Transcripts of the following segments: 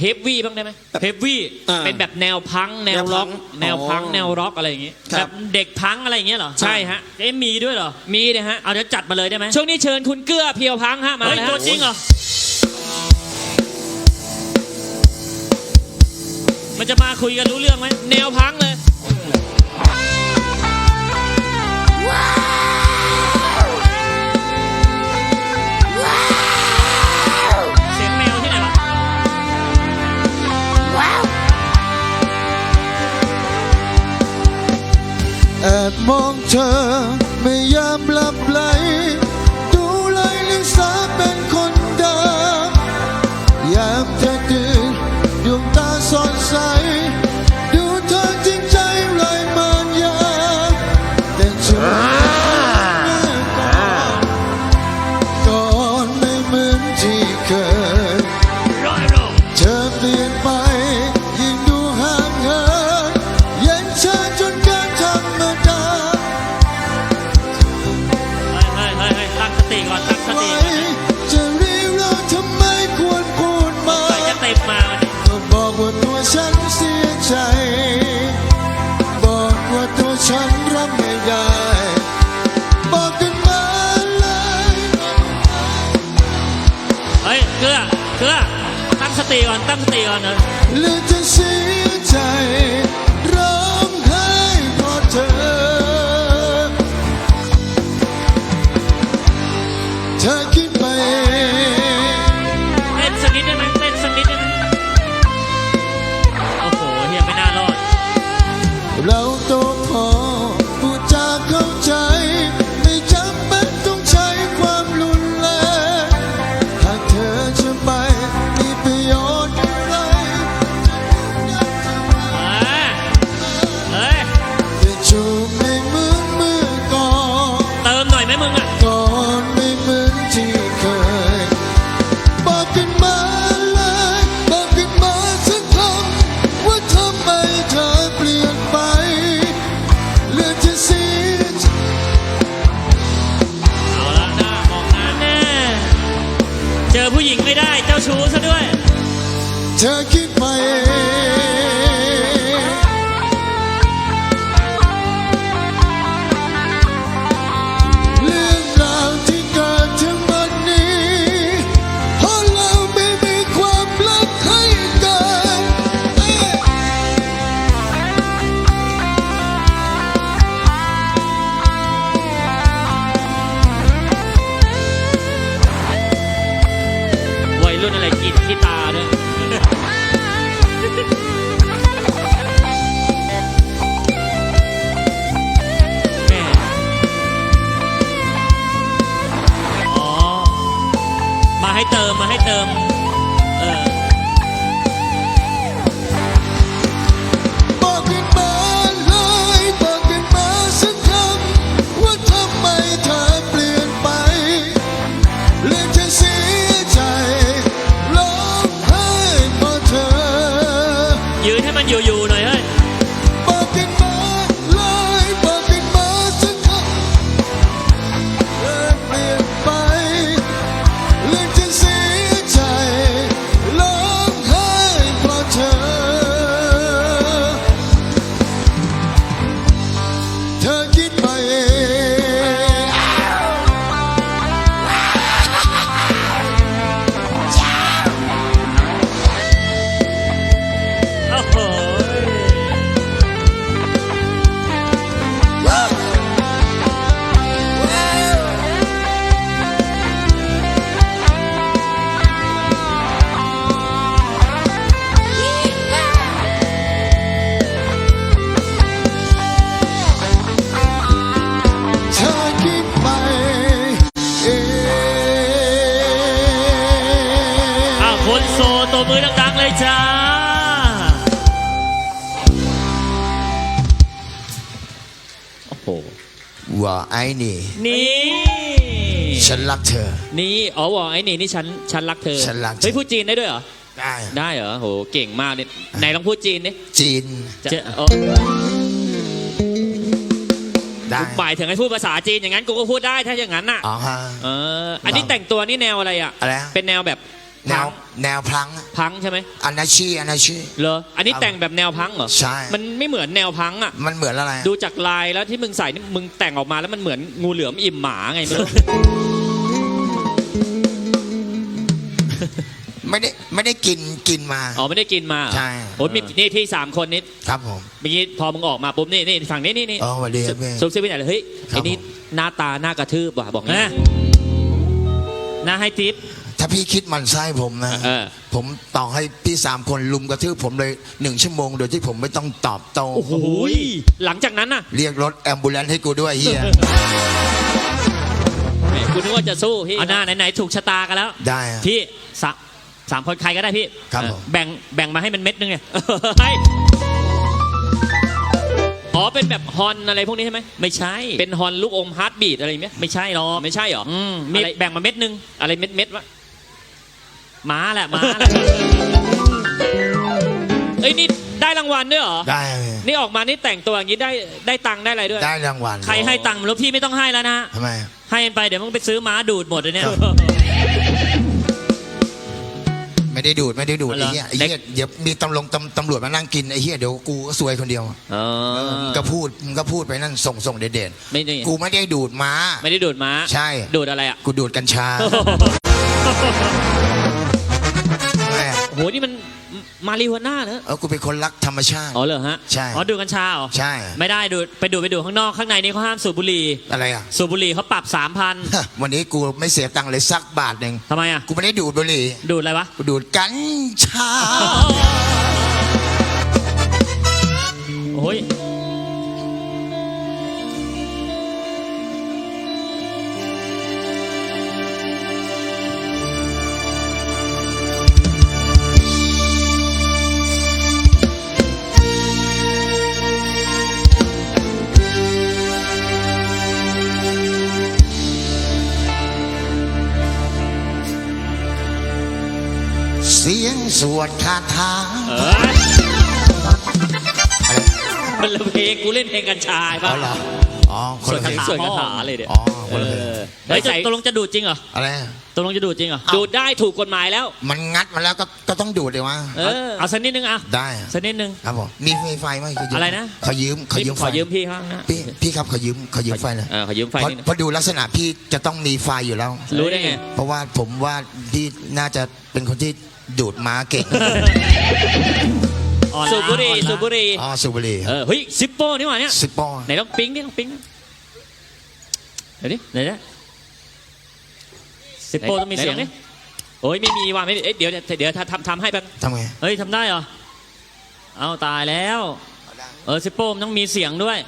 เฮฟวี่บ้างได้ไหมเฮฟวี่อ่าเป็นแบบแนวพังก์แนวแนวพัร็องกก์แนวพังก์อ๋อแนวร็อกอะไรอย่างงี้ครับ แบบเด็กพังก์อะไรอย่างเงี้ยเหรอใช่ฮะเอ๊ะมีด้วยเหรอมีนะฮะ เอาเดี๋ยวจัดมาเลยได้ไหมช่วงนี้เชิญคุณเกื้อเพียวพังก์ฮะมาเลยฮะตัวจริงเหรอมันจะมาคุยกันรู้เรื่องไหมแนวพังก์เลย ม เกลือตั้งสติก่อนตั้งสติก่อนเนอะ ผู้หญิงไม่ได้เจ้าชู้ซะด้วย เธอคิดไปเอง ให้เติมมาให้เติม เออ บอกกันมาเลยบอกกันมาสักคำว่าทำไมเธอเปลี่ยนไปเรื่องจะเสียใจร้องไห้เพราะเธอ ยืนให้มันอยู่ๆหน่อยเฮ้ย โอ้โหว่าไอ้นี่ นี่ ฉันรักเธอ นี่อ๋อบอกไอ้นี่นี่ฉันฉันรักเธอฉันรักเธอ เฮ้ยพูดจีนได้ด้วยเหรอ ได้ได้เหรอโหเก่งมากเนี่ยไหนลองพูดจีนดิจีนจะเออได้หมายถึงให้พูดภาษาจีนอย่างนั้นกูก็พูดได้ถ้าอย่างนั้นน่ะอ๋อฮะเอออันนี้แต่งตัวนี่แนวอะไรอะอะไรฮะเป็นแนวแบบ แนวแนวพลังอะพังใช่ไหมอนาชีอนาชี เหรออันนี้ครับแต่งแบบแนวพังเหรอใช่ มันไม่เหมือนแนวพังอะ มันเหมือนอะไรดูจากลายแล้วที่มึงใส่นี่มึงแต่งออกมาแล้วมันเหมือนงูเหลือมอิ่มหมาไงไม่รู้ ไม่ได้ไม่ได้กินกินมา อ๋อไม่ได้กินมาเหรอใช่ โอ้ยมีนี่ที่สามคนนี้ครับผม เมื่อกี้พอมึงออกมาปุ๊บนี่นี่ฝั่งนี้นี่นี่อ๋อสวัสดีครับพี่ซุปซิปไหนเลยเฮ้ยครับไอ้นี่ผม หน้าตาหน้ากระทืบว่ะบอกนะหน้าให้ทิป ถ้าพี่คิดมันไส้ผมนะ เออ ผมต่อให้พี่สามคนลุมกระทืบผมเลยหนึ่งชั่วโมง โดยที่ผมไม่ต้องตอบโต้โอ้โหหลังจากนั้นน่ะเรียกรถแอมบูเลนให้กูด้วยเฮียแหมกูนึกว่าจะสู้พี่เอาหน้าไหนๆถูกชะตากันแล้ว ได้อะ พี่สามสามคนใครก็ได้พี่ครับเออผม แบ่งแบ่งมาให้มันเม็ดนึงไงให้อ๋อเป็นแบบฮอนอะไรพวกนี้ใช่ไหมไม่ใช่ เป็นฮอนลูกอมฮาร์ดบีดอะไรอย่างเงี้ยไม่ใช่หรอกไม่ใช่หรออืมมีแบ่งมาเม็ดนึงอะไรเม็ดเม็ดๆวะ ม้าแหละม้าแหละเอ้ยนี่ได้รางวัลด้วยเหรอ ได้นี่ออกมานี่แต่งตัวอย่างนี้ได้ได้ตังค์ได้อะไรด้วย ได้รางวัลใครให้ตังค์แล้วพี่ไม่ต้องให้แล้วนะ ทำไม ให้มันไปเดี๋ยวมึงไปซื้อม้าดูดหมดเลยเนี่ย ครับ ไม่ได้ดูดไม่ได้ดูดอ๋อเหรไอ้อเหี้ยไอ้เหี้ยเดี๋ยวมีตำรวจตำตำรวจมานั่งกินไอ้เหี้ยเดี๋ยวกูก็ซวยคนเดียวเออมึงก็พูดมึงก็พูดไปนั่นส่งส่งเด็ดไม่ได้ๆกูไม่ได้ดูดม้า ไม่ได้ดูดม้าใช่ ดูดอะไรอะ กูดูดกัญชาแม่โอ้โห นี่มันมาริวาน่าเหรอเออกูเป็นคนรักธรรมชาติ อ๋อเหรอฮะใช่อ๋อดูดกัญชาเหรอใช่ ไม่ได้ดูดไปดูดไปดูดข้างนอกข้างในนี่เขาห้ามสูบบุหรี่อะไรอะสูบบุหรี่เขาปรับสามพันวันนี้กูไม่เสียตังค์เลยสักบาทหนึ่งทำไมอะกูไม่ได้ดูดบุหรี่ดูดอะไรวะกูดูดกัญชาโอ้ย สียงสวดคาถาเออมันละเพลงกูเล่นเพลงกัญชาป่ะอ๋อเหรออ๋อคสนวดละคาเพลงถาสวดคาถาเลยเดี๋ยวอ๋อคนละเพลงเออเฮ้ยตกลงจะดูดจริงเหรออะไรตกลงจะดูดจริงเหรอเอ้าดูดได้ถูกกฎหมายแล้ว มันงัดมาแล้วก็ก็ต้องดูดเลยวะเออเอาสักนิดนึงอะได้อะสักนิดนึง ครับผมมีมีไฟไหมขยืมอะไรนะขอยืมขอยืมขไฟอยืมพี่เขานะพี่พี่ครับขอยืมขอยืมไฟหน่อยเออขอยืมไฟเพราะนิดนึงเพราะดูลักษณะพี่จะต้องมีไฟอยู่แล้ว รู้ได้ไง เพราะว่าผมว่าพี่น่าจะเป็นคนที่ ดูดม้าเก่งสูบบุหรี่สูบบุหรี่อ๋อสูบบุหรี่เออเฮ้ยซิปโป้นี่หว่าเนี่ยสิบปอไหนต้องปิ๊งดิต้องปิ๊งดิเดี๋ยวดิไหนนะซิปโป้ต้องมีเสียงดิโอ้ยไม่มีว่ะไม่มีเอ้ยเดี๋ยวเดี๋ยวเดี๋ยวทำทำให้แป๊บทำไงเฮ้ยทำได้เหรอเอาตายแล้ว เออซิปโป้มันต้องมีเสียงด้วย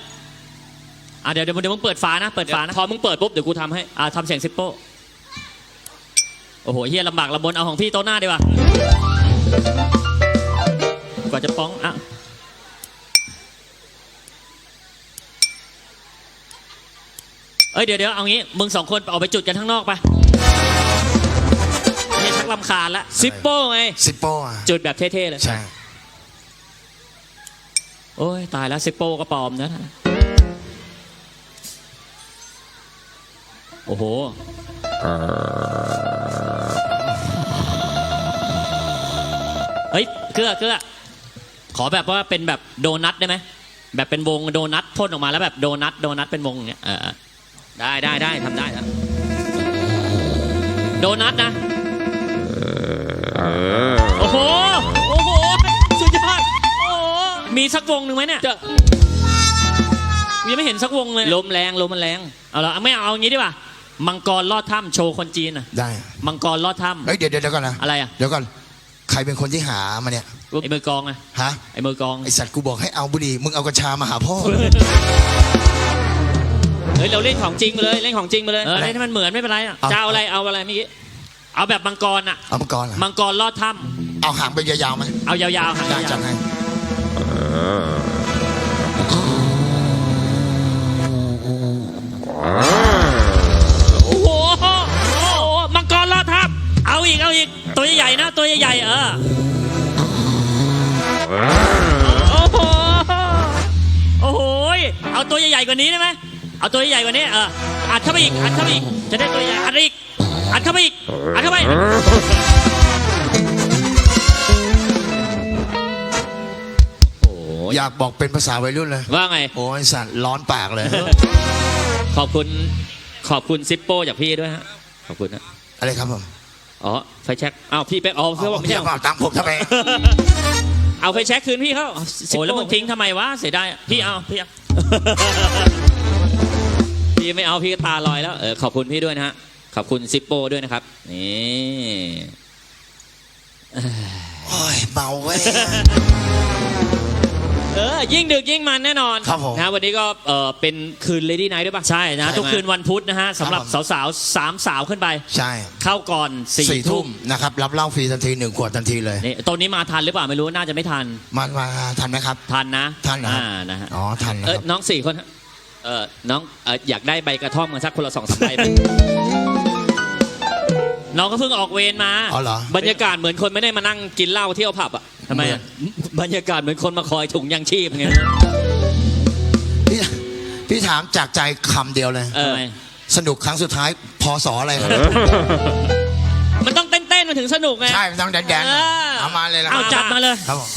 อะเดี๋ยวเดี๋ยวเดี๋ยวมึงเปิดฝานะเปิดฝานะพอมึงเปิดปุ๊บเดี๋ยวกูทำให้อะทำเสียงซิปโป้ โอ้โหเฮียลำบากลำบนเอาของพี่โต๊ะหน้าดีกว่า กว่าจะป้องอะเอ้ยเดี๋ยวเดี๋ยวเอางี้ มึงสองคนออกไปจุดกันข้างนอกไปเนี่ยชักลำคาญละซิปโป้ไงสิบปออะจุดแบบเท่ๆเลย ใช่ โอ้ยตายแล้วซิปโป้ก็ปลอมนะ โอ้โห เฮ้ยเกลือเกลือขอแบบว่าเป็นแบบโดนัทได้ไหมแบบเป็นวงโดนัทพ่นออกมาแล้วแบบโดนัทโดนัทเป็นวงอย่างเงี้ยเออเออได้ได้ได้ทำได้ครับโดนัทนะโอ้โหโอ้โหสุดยอดโอ้โหมีสักวงหนึ่งไหมเนี่ยจะยังไม่เห็นสักวงเลยลมแรงลมมันแรงเอาละไม่เอาเอางี้ดีกว่ามังกรลอดถ้ำโชว์คนจีนอะได้ มังกรลอดถ้เฮ้ยเดี๋ยวเดี๋ยวเดี๋ยวก่อนนะำอะไรอะเดี๋ยวก่อน ใครเป็นคนที่หามาเนี่ย ไอ้มือกองอะฮะ ไอ้มือกอง ไอสัตว์กูบอกให้เอาบุหรี่ มึงเอากัญชามาหาพ่อ เฮ้ยเราเล่นของจริงมาเลยเล่นของจริงมาเลยเอออะไรเล่นให้มันเหมือนไม่เป็นไรอะเอา จะเอาอะไรเอาอะไรเมื่อกี้เอาแบบมังกรอะเอามังกรเหรอมังกรลอดถ้เอาหางไปยาวๆไหมำเอายาวๆครับได้ยาจัวดให้ๆโอ้โหโอ้โหมังกรลอดถ้ำเอาอีกเอาอีกตัว ใหญ่ๆนะตัวใหญ่ๆเออโอ้โหโอ้โหเอาตัวใหญ่ๆกว่านี้ได้ไหมเอาตัวใหญ่กว่านี้เอออัดเข้าไปอีกอัดเข้าไปอีกจะได้ตัวใหญ่อัดอีกอัดเข้าไปอีกอัดเข้าไปโอยากบอกเป็นภาษาวัยรุ่นเลย ว่าไง โอ้ยสัตว์ร้อนปากเลย ขอบคุณขอบคุณซิปโป้จากพี่ด้วยฮะ ขอบคุณนะ อะไรครับผม อ๋อไฟแช็กอ้าวพี่ไปอ๋อเพื่อบอกไม่พี่ใช่เอาตังค์ผมทำไมเอาไฟแช็กคืนพี่เขาโอ้แล้วมึงทิ้งทำไมวะเสียดายอะพี่เอาพี่เอาพี่ไม่เอาพี่ก็ตาลอยแล้วเออขอบคุณพี่ด้วยนะฮะขอบคุณซิปโป้ด้วยนะครับนี่โอ้ยเมาเว้ย เออ ยิ่งดึกยิ่งมันแน่นอนครับผมนะวันนี้ก็เออเป็นคืน Lady Night ด้วยป่ะ ใช่นะ ใช่ทุกไหมคืนวันพุธนะฮะสำหรับครับผม สาวๆสามสาวขึ้นไป ใช่เข้าก่อนสี่สี่ทุ่ทุ่มมนะครับ รับเหล้าฟรีทันทีหนึ่งขวดทันทีเลย นี่ตัวนี้มาทันหรือเปล่าไม่รู้น่าจะไม่ทันมามาทันไหมครับ ทันนะทันเหรอครับ อ่านะฮะอ๋อทันนะเอคอรับ น้องสี่คนฮะเออน้องเอออยากได้ใบกระท่อมกันสักคนละสองสามใบไหม น้องก็เพิ่งออกเวรมาอ๋อเหรอบรรยากาศเหมือนคนไม่ได้มานั่งกินเหล้าเที่ยวผับอะ ทำไมอะบรรยากาศเหมือนคนมาคอยถุงยังชีพไงพี่พี่ถามจากใจคำเดียวเลย เออสนุกครั้งสุดท้ายพอสออะไรครับ มันต้องเต้นๆมันถึงสนุกไงใช่มันต้องแดนแดนเออเอามาเลยละเอาจัดมาเลยครับผม